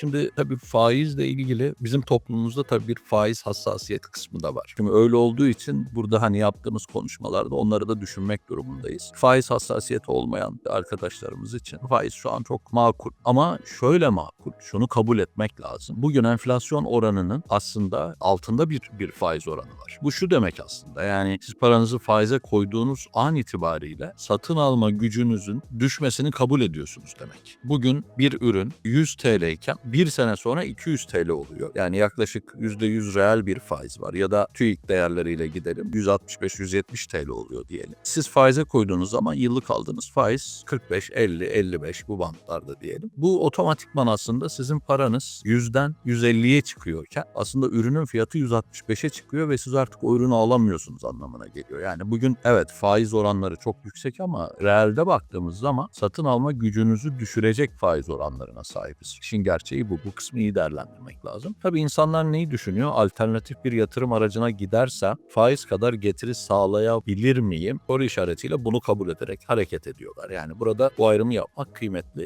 Şimdi tabii faizle ilgili bizim toplumumuzda tabii bir faiz hassasiyet kısmı da var. Şimdi öyle olduğu için burada hani yaptığımız konuşmalarda onları da düşünmek durumundayız. Faiz hassasiyeti olmayan arkadaşlarımız için faiz şu an çok makul. Ama şöyle makul, şunu kabul etmek lazım. Bugün enflasyon oranının aslında altında bir, bir faiz oranı var. Bu şu demek aslında yani siz paranızı faize koyduğunuz an itibariyle satın alma gücünüzün düşmesini kabul ediyorsunuz demek. Bugün bir ürün 100 TL iken bir sene sonra 200 TL oluyor. Yani yaklaşık %100 reel bir faiz var. Ya da TÜİK değerleriyle gidelim 165-170 TL oluyor diyelim. Siz faize koyduğunuz zaman yıllık aldığınız faiz 45, 50, 55 bu bantlarda diyelim. Bu otomatikman aslında sizin paranız 100'den 150'ye çıkıyorken aslında ürünün fiyatı 165'e çıkıyor ve siz artık o ürünü alamıyorsunuz anlamına geliyor. Yani bugün evet faiz oranları çok yüksek ama reelde baktığımız zaman satın alma gücünüzü düşürecek faiz oranlarına sahibiz. İşin gerçeği bu. Bu kısmı iyi değerlendirmek lazım. Tabii insanlar neyi düşünüyor? Alternatif bir yatırım aracına gidersem faiz kadar getiri sağlayabilir miyim? Soru işaretiyle bunu kabul ederek hareket ediyorlar. Yani burada bu ayrımı yapmak kıymetli.